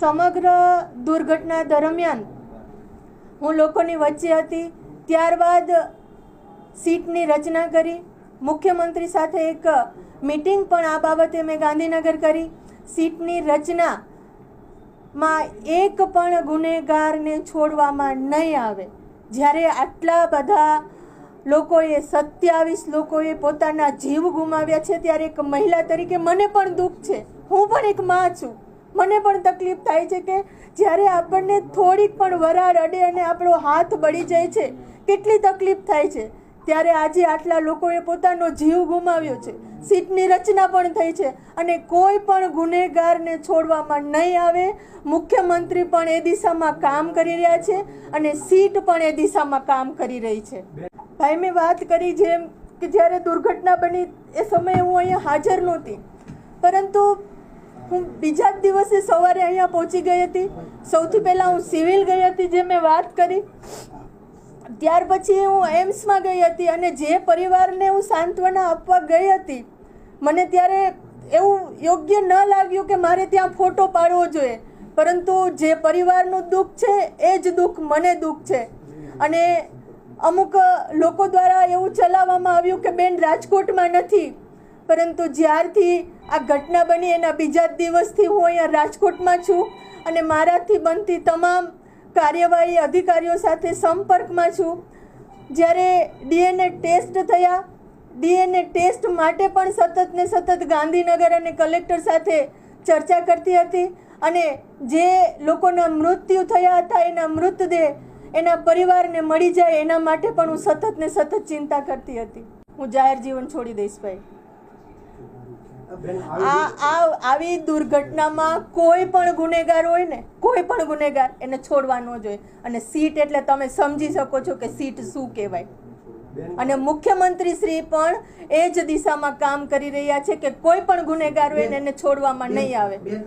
સમગ્ર દુર્ઘટના દરમિયાન હું લોકોની વચ્ચે હતી, ત્યારબાદ સીટની રચના કરી, મુખ્યમંત્રી સાથે એક મીટિંગ પણ આ બાબતે મેં ગાંધીનગર કરી. સીટની રચનામાં એક પણ ગુનેગારને છોડવામાં નહીં આવે. જ્યારે આટલા બધા લોકોએ, સત્યાવીસ લોકોએ પોતાના જીવ ગુમાવ્યા છે, ત્યારે એક મહિલા તરીકે મને પણ દુઃખ છે. હું પણ એક માં છું. મને પણ તકલીફ થાય છે કે જ્યારે આપણને થોડીક પણ વરાળ અડે અને આપણો હાથ બળી જાય છે, કેટલી તકલીફ થાય છે. ત્યારે આજે આટલા લોકોએ પોતાનો જીવ ગુમાવ્યો છે. સીટની રચના પણ થઈ છે અને કોઈ પણ ગુનેગારને છોડવામાં નહીં આવે. મુખ્યમંત્રી પણ એ દિશામાં કામ કરી રહ્યા છે અને સીટ પણ એ દિશામાં કામ કરી રહી છે. ભાઈ, મેં વાત કરી જેમ કે જ્યારે દુર્ઘટના બની એ સમયે હું અહીંયા હાજર નહોતી. પરંતુ હું બીજા જ દિવસે સવારે અહીંયા પહોંચી ગઈ હતી. સૌથી પહેલાં હું સિવિલ ગઈ હતી જે મેં વાત કરી. ત્યાર પછી હું એમ્સમાં ગઈ હતી અને જે પરિવારને હું સાંત્વના આપવા ગઈ હતી, મને ત્યારે એવું યોગ્ય ન લાગ્યું કે મારે ત્યાં ફોટો પાડવો જોઈએ. પરંતુ જે પરિવારનું દુઃખ છે, એ જ દુઃખ, મને દુઃખ છે. અને અમુક લોકો દ્વારા એવું ચલાવવામાં આવ્યું કે બેન રાજકોટમાં નથી. પરંતુ જ્યારથી આ ઘટના બની એના બીજા દિવસથી હું અહીંયા રાજકોટમાં છું અને મારાથી બનતી તમામ કાર્યવાહી અધિકારીઓ સાથે સંપર્કમાં છું. જ્યારે ડીએનએ ટેસ્ટ થયા, ડીએનએ ટેસ્ટ માટે પણ સતત ને સતત ગાંધીનગર અને કલેક્ટર સાથે ચર્ચા કરતી હતી અને જે લોકોના મૃત્યુ થયા હતા, એના મૃતદેહ એના પરિવારને મળી જાય એના માટે પણ હું સતત ને સતત ચિંતા કરતી હતી. હું જાહેર જીવન છોડી દઈશ ભાઈ. આ આ આવી દુર્ઘટનામાં કોઈ પણ ગુનેગાર હોય ને કોઈ પણ ગુનેગાર એને છોડવા ન જોઈએ. અને સીટ એટલે તમે સમજી શકો છો કે સીટ શું કહેવાય. અને મુખ્યમંત્રી શ્રી પણ એ જ દિશામાં કામ કરી રહ્યા છે કે કોઈ પણ ગુનેગાર હોય એને છોડવામાં નહીં આવે.